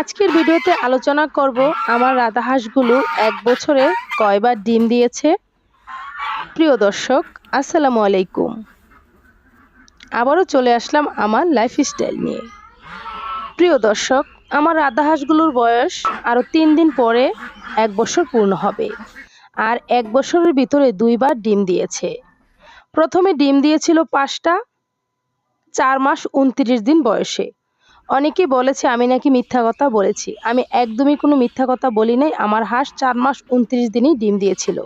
আজকের ভিডিওতে আলোচনা করব আমার রাধাহাঁসগুলো এক বছরে কয়বার ডিম দিয়েছে। প্রিয় দর্শক, আসসালামু আলাইকুম। আবারও চলে আসলাম আমার লাইফস্টাইল নিয়ে। প্রিয় দর্শক, আমার রাধাহাঁসগুলোর বয়স আরও তিন দিন পরে এক বছর পূর্ণ হবে আর এক বছরের ভিতরে দুইবার ডিম দিয়েছে। প্রথমে ডিম দিয়েছিল পাঁচটা, চার মাস উনত্রিশ দিন বয়সে। অনেকে বলেছে, আমি নাকি মিথ্যা কথা বলেছি। আমি একদমই কোনো মিথ্যা কথা বলি নাই। আমার হাঁস চার মাস উনত্রিশ দিনই ডিম দিয়েছিল।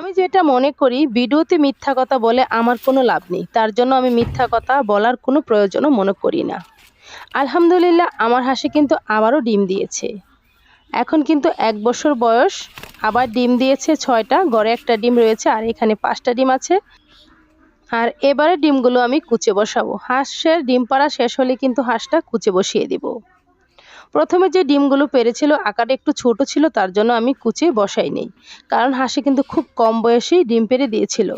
আমি যেটা মনে করি, ভিডিওতে মিথ্যা কথা বলে আমার কোনো লাভ নেই। তার জন্য আমি মিথ্যা কথা বলার কোনো প্রয়োজনও মনে করি না। আলহামদুলিল্লাহ, আমার হাঁসে কিন্তু আবারও ডিম দিয়েছে। এখন কিন্তু এক বছর বয়স। আবার ডিম দিয়েছে ছয়টা, গড়ে একটা ডিম রয়েছে, আর এখানে পাঁচটা ডিম আছে। আর এবারে ডিমগুলো আমি কুচে বসাবো। হাঁসের ডিম পাড়া শেষ হলে কিন্তু হাঁসটা কুচে বসিয়ে দিব। প্রথমে যে ডিমগুলো পেরেছিল আকারে একটু ছোট ছিল, তার জন্য আমি কুচে বসাই নেই। কারণ হাঁসে কিন্তু খুব কম বয়সেই ডিম পেরে দিয়েছিল,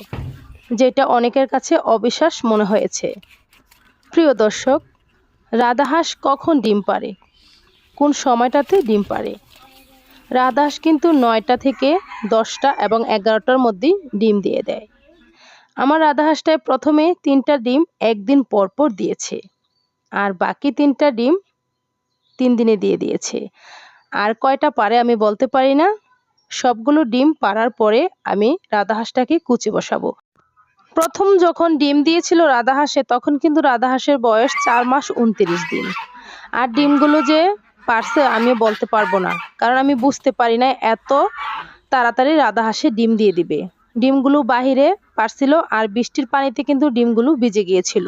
যেটা অনেকের কাছে অবিশ্বাস মনে হয়েছে। প্রিয় দর্শক রাধাহাঁস কখন ডিম পারে কোন সময়টাতে ডিম পারে রাধাহাঁস কিন্তু নয়টা থেকে দশটা এবং এগারোটার মধ্যেই ডিম দিয়ে দেয়। আমার রাধাহাঁসটায় প্রথমে তিনটা ডিম একদিন পর পর দিয়েছে, আর বাকি তিনটা ডিম তিন দিনে দিয়ে দিয়েছে। আর কয়টা পারে আমি বলতে পারি না। সবগুলো ডিম পাড়ার পরে আমি রাধাহাঁসটাকে কুচে বসাবো। প্রথম যখন ডিম দিয়েছিল রাধাহাঁসে তখন কিন্তু রাধাহাঁসের বয়স চার মাস উনত্রিশ দিন। আর ডিমগুলো যে পারছে আমি বলতে পারব না, কারণ আমি বুঝতে পারি না এত তাড়াতাড়ি রাধাহাঁসে ডিম দিয়ে দিবে। ডিমগুলো বাহিরে পারছিল আর বৃষ্টির পানিতে কিন্তু ডিমগুলো ভিজে গিয়েছিল।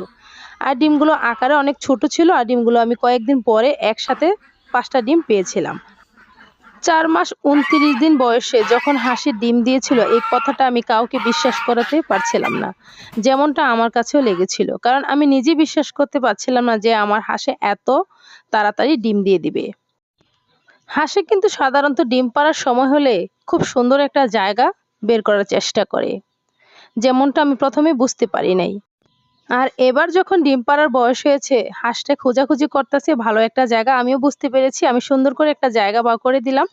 আর ডিমগুলো আকারে অনেক ছোট ছিল আর ডিমগুলো আমি কয়েকদিন পরে একসাথে পাঁচটা ডিম পেয়েছিলাম। চার মাস উনত্রিশ দিন বয়সে যখন হাঁসের ডিম দিয়েছিল, এই কথাটা আমি কাউকে বিশ্বাস করাতে পারছিলাম না। যেমনটা আমার কাছেও লেগেছিল। কারণ আমি নিজে বিশ্বাস করতে পারছিলাম না যে আমার হাঁসে এত তাড়াতাড়ি ডিম দিয়ে দিবে। হাঁসে কিন্তু সাধারণত ডিম পাড়ার সময় হলে খুব সুন্দর একটা জায়গা বের করার চেষ্টা করে। যেমনটা আমি প্রথমে বুঝতে পারি নাই। আর এবার যখন ডিম পাড়ার বয়স হয়েছে, হাঁসটা খোঁজাখুঁজি করতেছে, ভালো একটা জায়গা আমিও বুঝতে পেরেছি, আমি সুন্দর করে একটা জায়গা বা করে দিলাম।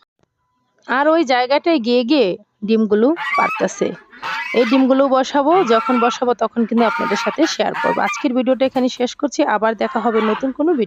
আর ওই জায়গাটায় গিয়ে গিয়ে ডিমগুলো পারতেছে এই ডিমগুলো বসাবো, যখন বসাবো তখন কিন্তু আপনাদের সাথে শেয়ার করব। আজকের ভিডিওটা এখানে শেষ করছি, আবার দেখা হবে নতুন কোনো ভিডিও